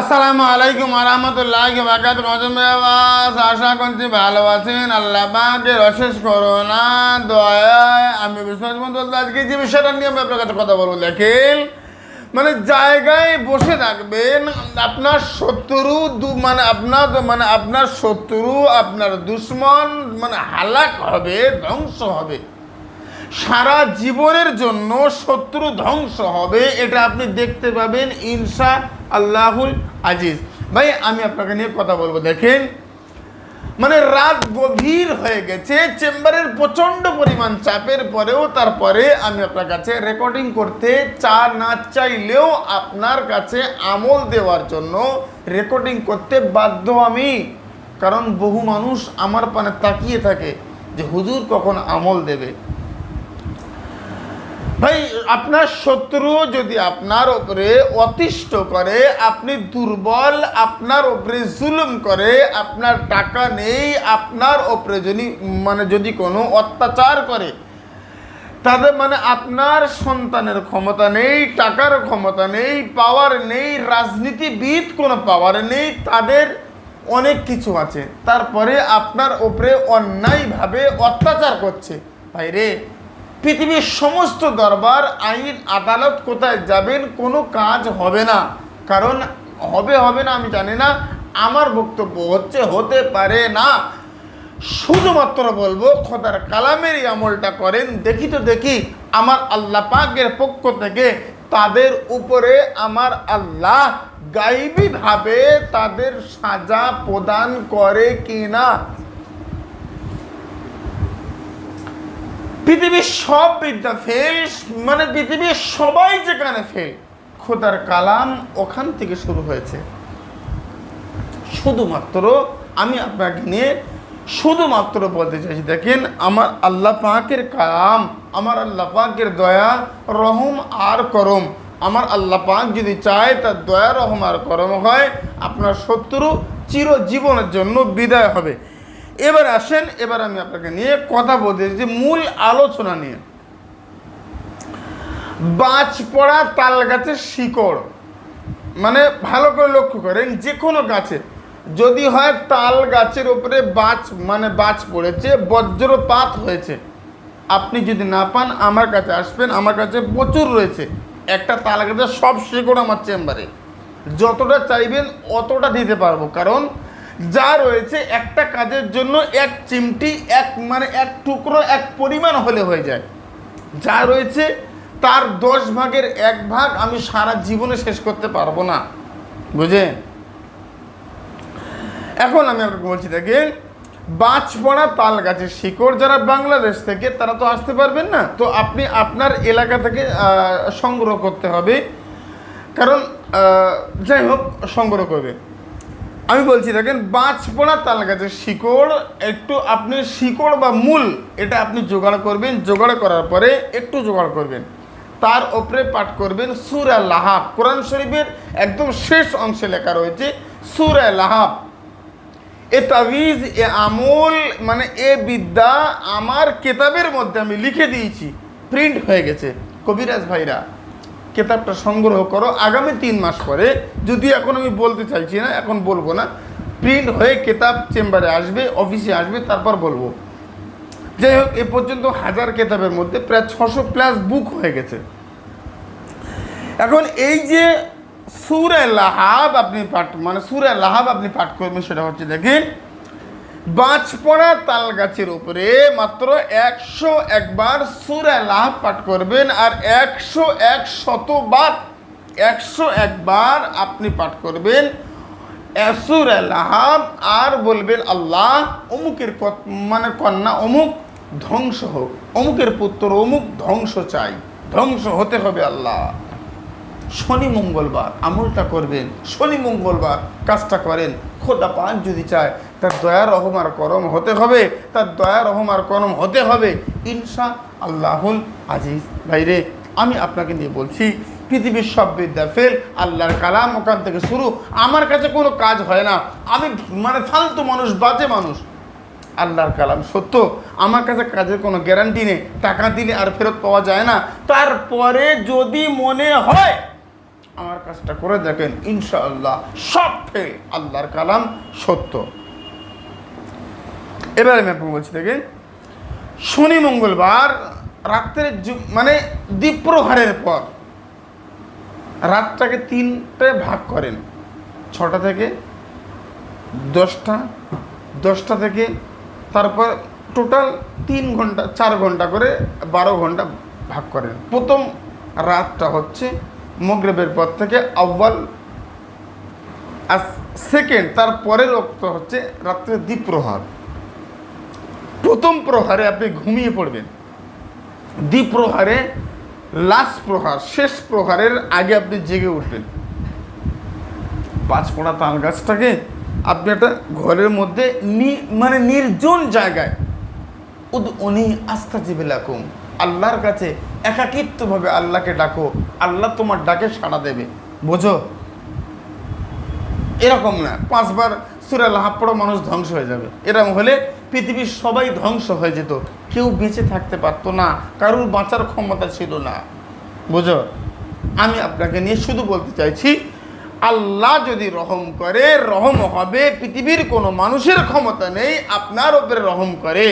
আসসালামু আলাইকুম আরহামতুল্লাহ বাকাত মজুমাবাস আশা করছি ভালো আছেন। আল্লাহ পাকের অশেষ করোনা দয়ায় আমি বিশ্বাস বন্ধু আজকে যে বিষয়টা নিয়ে আমি আপনার কাছে কথা বলব, দেখেন মানে জায়গায় বসে থাকবেন, আপনার শত্রু দু- মানে আপনার মানে আপনার শত্রু, আপনার দুশ্মন মানে হালাক হবে, ধ্বংস হবে। সারা জীবনের জন্য শত্রু ধ্বংস হবে, এটা আপনি দেখতে পাবেন ইনসা আল্লাহুল আজিজ। ভাই, আমি আপনাকে নিয়ে কথা বলব, দেখেন। মানে রাত গভীর হয়ে গেছে, চেম্বারের প্রচণ্ড পরিমাণ চাপের পরেও তারপরে আমি আপনার কাছে রেকর্ডিং করতে চা না, চাইলেও আপনার কাছে আমল দেওয়ার জন্য রেকর্ডিং করতে বাধ্য আমি। কারণ বহু মানুষ আমার পানে তাকিয়ে থাকে যে হুজুর কখন আমল দেবে। ভাই, আপনার শত্রু যদি আপনার ওপরে অতিষ্ঠ করে, আপনি দুর্বল, আপনার ওপরে জুলুম করে, আপনার টাকা নেই, আপনার ওপরে যদি মানে যদি কোনো অত্যাচার করে, তাদের মানে আপনার সন্তানের ক্ষমতা নেই, টাকার ক্ষমতা নেই পাওয়ার নেই, রাজনীতিবিদ কোনো পাওয়ার নেই, তাদের অনেক কিছু আছে। তারপরে আপনার ওপরে অন্যায়ভাবে অত্যাচার করছে। ভাই রে পৃথিবীর সমস্ত দরবার, আইন, আদালত কোথায় যাবেন, কোনো কাজ হবে না। কারণ হবে হবে না, আমি জানি না। আমার বক্তব্য হচ্ছে, হতে পারে না। শুধুমাত্র বলব, খোদার কালামেরই আমলটা করেন। দেখি তো দেখি, আমার আল্লাহ পাকের পক্ষ থেকে তাদের উপরে আমার আল্লাহ গাইবীভাবে তাদের সাজা প্রদান করে কি না পৃথিবীর সব বিদ্যা ফেল মানে পৃথিবীর সবাই যেখানে ফেল খোদার কালাম ওখান থেকে শুরু হয়েছে। শুধুমাত্র আমি আপনাকে নিয়ে শুধুমাত্র বলতে চাইছি, দেখেন আমার আল্লাহ পাকের কালাম, আমার আল্লাহ পাকের দয়া, রহম আর করম। আমার আল্লাহ পাক যদি চায়, তার দয়া, রহম আর করম হয়, আপনার শত্রু চিরজীবনের জন্য বিদায় হবে। এবার আসেন, এবার আমি আপনাকে নিয়ে কথা বলতে যে মূল আলোচনা নিয়ে। বাজ পড়া তাল গাছের শিকড়। মানে ভালো করে লক্ষ্য করেন যে কোনো গাছে। যদি হয় তাল গাছের উপরে বাজ মানে বাজ পড়েছে, বজ্রপাত হয়েছে। আপনি যদি না পান, আমার কাছে আসবেন, আমার কাছে প্রচুর রয়েছে। একটা তাল গাছের সব শিকড় আমার চেম্বারে। যতটা চাইবেন, অতটা দিতে পারব। কারণ যা রয়েছে একটা কাজের জন্য এক চিমটি, এক মানে এক টুকরো, এক পরিমাণ হলে হয়ে যায়। যা রয়েছে তার দশ ভাগের এক ভাগ আমি সারা জীবনে শেষ করতে পারব না। বুঝে এখন আমি আপনাকে বলছি, দেখেন বাজ পড়া তাল গাছের শিকড় যারা বাংলাদেশ থেকে, তারা তো আসতে পারবেন না। তো আপনি আপনার এলাকা থেকে সংগ্রহ করতে হবে। কারণ যাই হোক, সংগ্রহ করবে। আমি বলছি, দেখেন বাজ পড়া তাল গাছের শিকড়, একটু আপনি শিকড় বা মূল এটা আপনি জোগাড় করবেন, জোগাড় করার পরে একটু জোগাড় করবেন। তার ওপরে পাঠ করবেন সুরা লাহাব। কোরআন শরীফের একদম শেষ অংশে লেখা রয়েছে সুরা লাহাব। এ তাবিজ, এ আমল মানে এ বিদ্যা আমার কেতাবের মধ্যে আমি লিখে দিয়েছি। প্রিন্ট হয়ে গেছে। কবিরাজ ভাইরা কেতাবটা সংগ্রহ করো। আগামী তিন মাস পরে যদি এখন আমি বলতে চাইছি না, এখন বলব না প্রিন্ট হয়ে কেতাব চেম্বারে আসবে অফিসে আসবে, তারপর বলব। যাই হোক, এ পর্যন্ত হাজার কেতাবের মধ্যে প্রায় ছশো প্লাস বুক হয়ে গেছে। এখন এই যে সুরে লাহাব আপনি পাঠ মানে সুরে লাহাব আপনি পাঠ করবেন, সেটা হচ্ছে দেখেন বাজ পড়া তাল গাছের উপরে মাত্র একশো একবার সুরে লাহাব পাঠ করবেন আর একশো এক শতবার একশো একবার আপনি পাঠ করবেন এসুর লাহাব। আর বলবেন, আল্লাহ, অমুকের মানে কন্যা অমুক ধ্বংস হোক, অমুকের পুত্র অমুক ধ্বংস চাই, ধ্বংস হতে হবে আল্লাহ। শনি মঙ্গলবার আমলটা করবেন, শনি মঙ্গলবার কাজটা করেন, খোদা পাক যদি চায় তার দয়া রহমার করম হতে হবে, তার দয়া রহম আর করম হতে হবে। ইনশা আল্লাহুল আজিজ। ভাইরে, আমি আপনাকে নিয়ে বলছি, পৃথিবীর সব বিদ্যা ফেল, আল্লাহর কালাম ওখান থেকে শুরু। আমার কাছে কোনো কাজ হয় না। আমি মানে ফালতু মানুষ, বাজে মানুষ। আল্লাহর কালাম সত্য। আমার কাছে কাজের কোনো গ্যারান্টি নেই। টাকা দিলে আর ফেরত পাওয়া যায় না। তারপরে যদি মনে হয়, আমার কাজটা করে দেখেন, ইনশাআল্লাহ সব ফেল আল্লাহর কালাম সত্য। এবার আমি আপনাকে বলছি, দেখেন, শনি মঙ্গলবার রাত্রের মানে দ্বীপ্রহারের পর রাতটাকে তিনটে ভাগ করেন। ছটা থেকে দশটা দশটা থেকে তারপর টোটাল তিন ঘণ্টা, চার ঘণ্টা করে বারো ঘণ্টা ভাগ করেন। প্রথম রাতটা হচ্ছে মগরেবের পর থেকে আব্বাল আর সেকেন্ড তার পরের রক্ত হচ্ছে রাত্রে দ্বীপ্রহার। প্রথম প্রহারে আপনি ঘুমিয়ে পড়বেন। দ্বীপ্রহারে লাস্ট প্রহার, শেষ প্রহারের আগে আপনি জেগে উঠবেন। পাঁচপোড়া তাল গাছটাকে আপনি একটা ঘরের মধ্যে নি- মানে নির্জন জায়গায় উদ, উনি আস্থা জিবিলাকুম আল্লাহর কাছে একাকিত্বভাবে আল্লাহকে ডাকো, আল্লাহ তোমার ডাকে সাড়া দেবে। বোঝো? এরকম না, পাঁচবার সুরা লাহাব পড়ো মানুষ ধ্বংস হয়ে যাবে। এরকম হলে পৃথিবীর সবাই ধ্বংস হয়ে যেত। কেউ বেঁচে থাকতে পারতো না, কারুর বাঁচার ক্ষমতা ছিল না। বুঝো? আমি আপনাকে নিয়ে শুধু বলতে চাইছি, আল্লাহ যদি রহম করে, রহম হবে, পৃথিবীর কোনো মানুষের ক্ষমতা নেই, আপনার ওপরে রহম করে।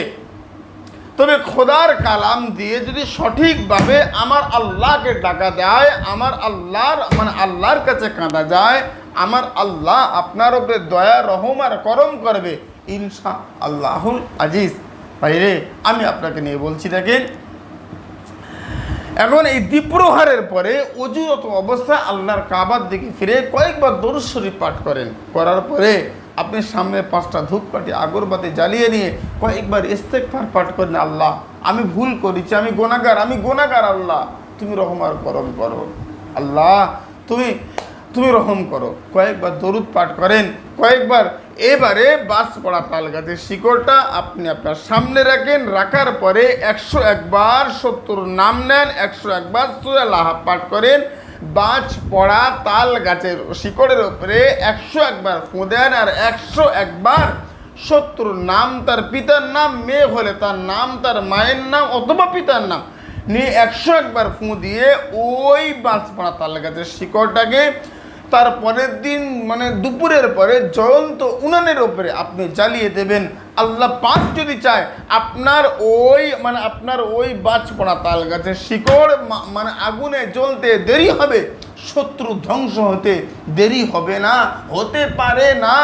তবে খোদার কালাম দিয়ে যদি সঠিকভাবে আমার আল্লাহকে ডাকা দেয়, আমার আল্লাহর মানে আল্লাহর কাছে কাঁদা যায় আমার আল্লাহ আপনার উপরে দয়া, রহম আর করম করবে। ইনশা আল্লাহুল আজিজ। বাইরে আমি আপনাকে নিয়ে বলছি, দেখেন। এখন এই দ্বীপ্রহারের পরে অজুরত অবস্থায় আল্লাহর কাবার দিকে ফিরে কয়েকবার দরুদ শরীফ পাঠ করেন। করার পরে আপনি সামনে পাঁচটা ধূপকাঠি আগরবাতি জ্বালিয়ে নিয়ে কয়েকবার ইস্তেকফার পাঠ করেন, আল্লাহ, আমি ভুল করেছি, আমি গোনাগার আমি গোনাগার আল্লাহ, তুমি রহমার করম করো। আল্লাহ, তুমি তুমি রহম করো। কয়েকবার দরুদ পাঠ করেন, কয়েকবার। এবারে বাস পড়া তাল গাছের শিকড়টা আপনি আপনার সামনে রাখেন, রাখার পরে একশো একবার সত্তর নাম নেন, একশো একবার সুরা লাহাব পাঠ করেন। বাজ পড়া তাল গাছের শিকড়ের ওপরে একশো একবার ফোঁ দেন আর একশো একবার শত্রুর নাম তার পিতার নাম, মেয়ে হলে তার নাম, তার মায়ের নাম অথবা পিতার নাম নিয়ে একশো একবার ফুঁ দিয়ে ওই বাঁশপাড়া তাল গাছের শিকড়টাকে তার পরের দিন মানে দুপুরের পরে জ্বলন্ত উনানের ওপরে আপনি জ্বালিয়ে দেবেন। আল্লাহ পাক যদি চায়, আপনার ওই মানে আপনার ওই বাজপড়া তাল গাছের শিকড় মানে আগুনে জ্বলতে দেরি হবে, শত্রু ধ্বংস হতে দেরি হবে না, হতে পারে না।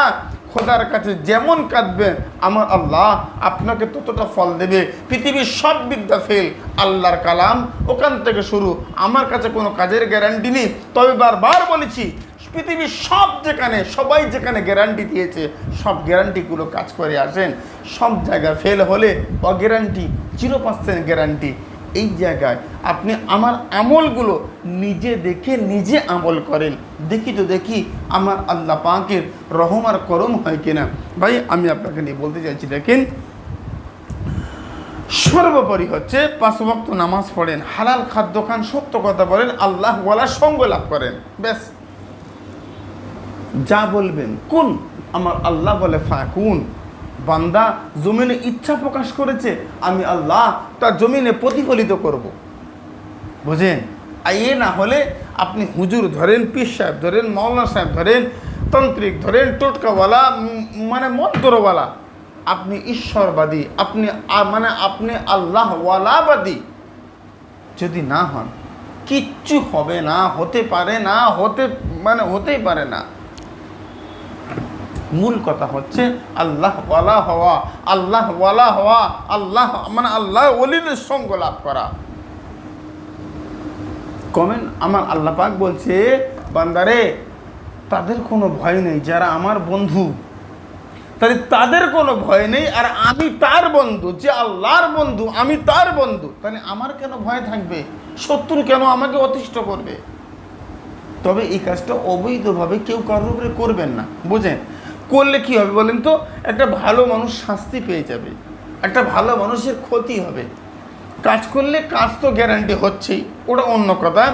খোদার কাছে যেমন কাঁদবেন, আমার আল্লাহ আপনাকে ততটা ফল দেবে। পৃথিবীর সব বিদ্যা ফেল আল্লাহর কালাম। ওখান থেকে শুরু। আমার কাছে কোনো কাজের গ্যারান্টি নেই। তবে বারবার বলেছি পৃথিবীর সব যেখানে, সবাই যেখানে গ্যারান্টি দিয়েছে, সব গ্যারান্টিগুলো কাজ করে আসেন। সব জায়গায় ফেল হলে অগ্যারান্টি জিরো পার্সেন্ট গ্যারান্টি এই জায়গায় আপনি আমার আমলগুলো নিজে দেখে নিজে আমল করেন। দেখি তো দেখি আমার আল্লাহ পাকের রহম আর করম হয় কিনা। ভাই, আমি আপনাকে নিয়ে বলতে চাইছি, দেখেন, সর্বোপরি হচ্ছে পাঁচ ওয়াক্ত নামাজ পড়েন, হালাল খাদ্য খান, সত্য কথা বলেন আল্লাহ ওয়ালার সঙ্গ লাভ করেন। ব্যাস। যা বলবেন কোন আমার আল্লাহ বলে ফাকুন। বান্দা জমিনে ইচ্ছা প্রকাশ করেছে, আমি আল্লাহ তার জমিনে প্রতিফলিত করব। বুঝেন? আর এ না হলে আপনি হুজুর ধরেন, পীর সাহেব ধরেন মৌলানা সাহেব ধরেন, তান্ত্রিক ধরেন, টোটকাওয়ালা মানে মন্ত্রওয়ালা আপনি ঈশ্বরবাদী, আপনি মানে আপনি আল্লাহওয়ালাবাদী। যদি না হন, কিচ্ছু হবে না, হতে পারে না, হতে মানে হতেই পারে না। মূল কথা হচ্ছে আল্লাহ ওয়ালা হওয়া, আল্লাহ ওয়ালা হওয়া, আল্লাহ মানে আল্লাহ ওলিদের সঙ্গ লাভ করা। কমেন, আমার আল্লাহ পাক বলছে, বান্দারে, তাদের কোনো ভয় নেই, যারা আমার বন্ধু। তাহলে তাদের কোনো ভয় নেই, আর আমি তার বন্ধু, যে আল্লাহর বন্ধু, আমি তার বন্ধু। তাহলে আমার কেন ভয় থাকবে? শত্রু কেন আমাকে অতিষ্ঠ করবে? তবে এই কাজটা অবৈধভাবে কেউ কারোর উপরে করবেন না, বুঝেন? করলে কি হবে বলেন তো? একটা ভালো মানুষ শাস্তি পেয়ে যাবে। একটা ভালো মানুষের ক্ষতি হবে। কাজ করলে কাজ তো গ্যারান্টি হচ্ছেই, ওটা অন্য কথা।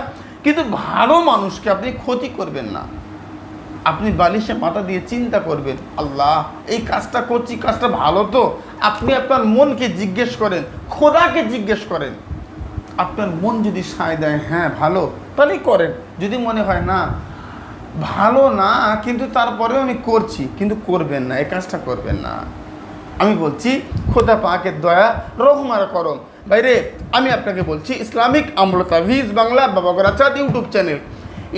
কিন্তু ভালো মানুষকে আপনি ক্ষতি করবেন না। আপনি বালিশে মাথা দিয়ে চিন্তা করবেন, আল্লাহ, এই কাজটা করছি, কাজটা ভালো তো। আপনি আপনার মনকে জিজ্ঞেস করেন, খোদাকে জিজ্ঞেস করেন। আপনার মন যদি সায় দেয় হ্যাঁ ভালো। তাহলেই করেন। যদি মনে হয়, না ভালো না, কিন্তু তারপরেও আমি করছি, কিন্তু করবেন না, এই কাজটা করবেন না। আমি বলছি, খোদা পাকের দয়া রহমার করম। বাইরে, আমি আপনাকে বলছি, ইসলামিক আমলতাভিজ বাংলা বাবা গরাচাঁদ ইউটিউব চ্যানেল।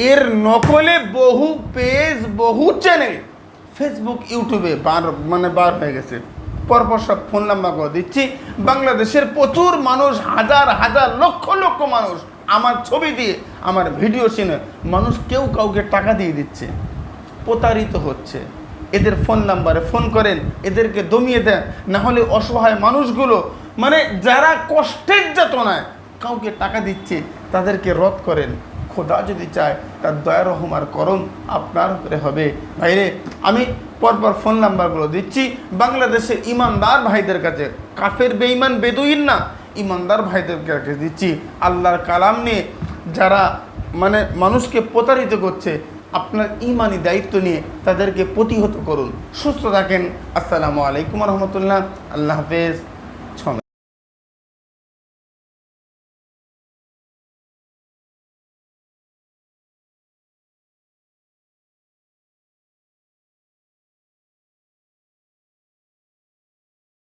এর নকলে বহু পেজ, বহু চ্যানেল ফেসবুক, ইউটিউবে বার মানে বার হয়ে গেছে। পরপর সব ফোন নাম্বার করে দিচ্ছি। বাংলাদেশের প্রচুর মানুষ, হাজার হাজার লক্ষ লক্ষ মানুষ আমার ছবি দিয়ে আমার ভিডিও শুনে মানুষ কেউ কাউকে টাকা দিয়ে দিচ্ছে, প্রতারিত হচ্ছে। এদের ফোন নাম্বারে ফোন করেন, এদেরকে দমিয়ে দেন, না হলে অসহায় মানুষগুলো মানে যারা কষ্টের যাতনায় কাউকে টাকা দিচ্ছে, তাদেরকে রদ করেন। খোদা যদি চায়, তার দয়া রহমার করম আপনার উপরে হবে। ভাইরে, আমি পরপর ফোন নাম্বারগুলো দিচ্ছি। বাংলাদেশের ইমানদার ভাইদের কাছে, কাফের, বেঈমান, বেদুইন না, ইমানদার ভাইদের কাছে দিচ্ছি। আল্লাহর কালাম নিয়ে যারা মানে মানুষকে প্রতারিত করছে, আপনার ইমানি দায়িত্ব নিয়ে তাদেরকে প্রতিহত করুন। সুস্থ থাকেন। আসসালামু আলাইকুম রহমতুল্লাহ। আল্লাহ হাফেজ।